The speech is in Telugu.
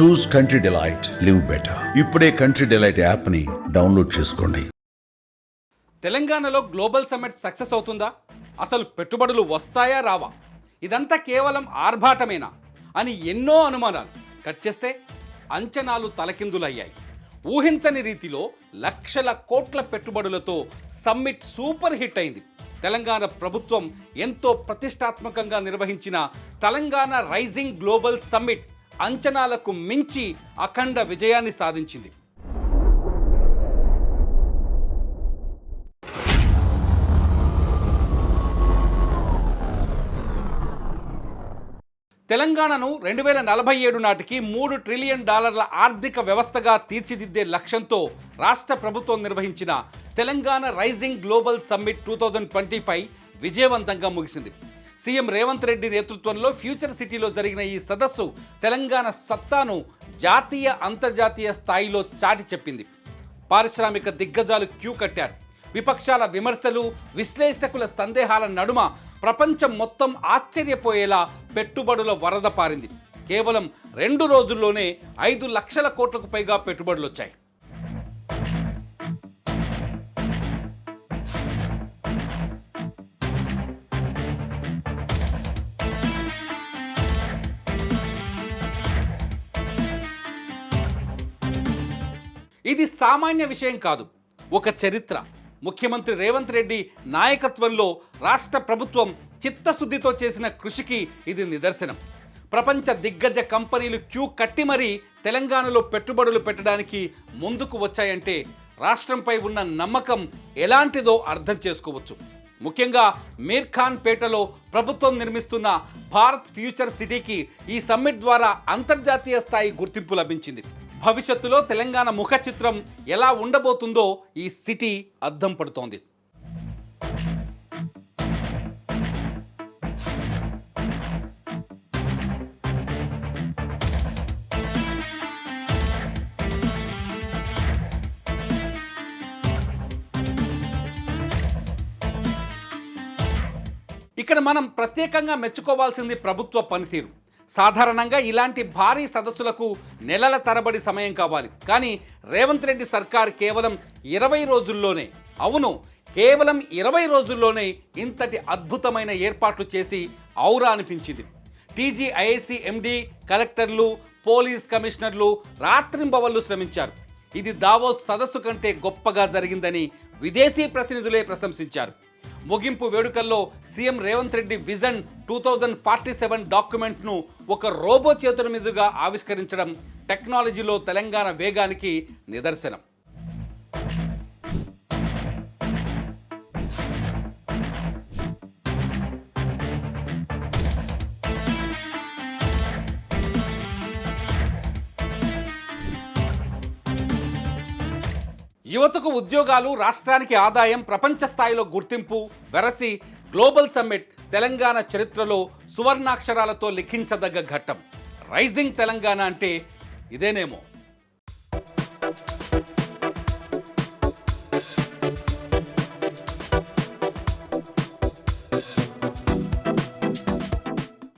Choose country delight live better. ఇప్పుడే కంట్రీ డిలైట్ యాప్ని డౌన్లోడ్ చేసుకోండి. తెలంగాణలో గ్లోబల్ సమ్మిట్ సక్సెస్ అవుతుందా? అసలు పెట్టుబడులు వస్తాయా రావా? ఇదంతా కేవలం ఆర్భాటమేనా? అని ఎన్నో అనుమానాలు. కట్ చేస్తే అంచనాలు తలకిందులయ్యాయి. ఊహించని రీతిలో లక్షల కోట్ల పెట్టుబడులతో సమ్మిట్ సూపర్ హిట్ అయింది. తెలంగాణ ప్రభుత్వం ఎంతో ప్రతిష్టాత్మకంగా నిర్వహించిన తెలంగాణ రైజింగ్ గ్లోబల్ సమ్మిట్. అంచనాలకు మించి అఖండ విజయాన్ని సాధించింది. తెలంగాణను రెండు వేల నలభై ఏడు నాటికి మూడు ట్రిలియన్ డాలర్ల ఆర్థిక వ్యవస్థగా తీర్చిదిద్దే లక్ష్యంతో రాష్ట్ర ప్రభుత్వం నిర్వహించిన Telangana rising global summit two thousand twenty five విజయవంతంగా ముగిసింది. సీఎం రేవంత్ రెడ్డి నేతృత్వంలో ఫ్యూచర్ సిటీలో జరిగిన ఈ సదస్సు తెలంగాణ సత్తాను జాతీయ అంతర్జాతీయ స్థాయిలో చాటి చెప్పింది. పారిశ్రామిక దిగ్గజాలు క్యూ కట్టారు. విపక్షాల విమర్శలు విశ్లేషకుల సందేహాల నడుమ ప్రపంచం మొత్తం ఆశ్చర్యపోయేలా పెట్టుబడుల వరద పారింది. కేవలం రెండు రోజుల్లోనే ఐదు లక్షల కోట్లకు పైగా పెట్టుబడులు వచ్చాయి ఇది సామాన్య విషయం కాదు. ఒక చరిత్ర. ముఖ్యమంత్రి రేవంత్ రెడ్డి నాయకత్వంలో రాష్ట్ర ప్రభుత్వం చిత్తశుద్ధితో చేసిన కృషికి ఇది నిదర్శనం. ప్రపంచ దిగ్గజ కంపెనీలు క్యూ కట్టి మరీ తెలంగాణలో పెట్టుబడులు పెట్టడానికి ముందుకు వచ్చాయంటే రాష్ట్రంపై ఉన్న నమ్మకం ఎలాంటిదో అర్థం చేసుకోవచ్చు. ముఖ్యంగా మీర్ ఖాన్ పేటలో ప్రభుత్వం నిర్మిస్తున్న భారత్ ఫ్యూచర్ సిటీకి ఈ సమ్మిట్ ద్వారా అంతర్జాతీయ స్థాయి గుర్తింపు లభించింది. భవిష్యత్తులో తెలంగాణ ముఖ చిత్రం ఎలా ఉండబోతుందో ఈ సిటీ అద్దం పడుతోంది. ఇక్కడ మనం ప్రత్యేకంగా మెచ్చుకోవాల్సింది ప్రభుత్వ పనితీరు. సాధారణంగా ఇలాంటి భారీ సదస్సులకు నెలల తరబడి సమయం కావాలి. కానీ రేవంత్ రెడ్డి సర్కార్ కేవలం ఇరవై రోజుల్లోనే అవును కేవలం ఇరవై రోజుల్లోనే ఇంతటి అద్భుతమైన ఏర్పాట్లు చేసి ఔరా అనిపించింది. టీజీఐఐసి ఎండి కలెక్టర్లు పోలీస్ కమిషనర్లు రాత్రింబవళ్ళు శ్రమించారు. ఇది దావోస్ సదస్సు కంటే గొప్పగా జరిగిందని విదేశీ ప్రతినిధులే ప్రశంసించారు. ముగింపు వేడుకల్లో CM Revanth Reddy vision two thousand forty seven డాక్యుమెంట్ను ఒక రోబో చేతుల మీదుగా ఆవిష్కరించడం టెక్నాలజీలో తెలంగాణ వేగానికి నిదర్శనం. యువతకు ఉద్యోగాలు రాష్ట్రానికి ఆదాయం ప్రపంచ స్థాయిలో గుర్తింపు వెరసి గ్లోబల్ సమ్మిట్ తెలంగాణ చరిత్రలో సువర్ణాక్షరాలతో లిఖించదగ్గ ఘట్టం. రైజింగ్ తెలంగాణ అంటే ఇదేనేమో.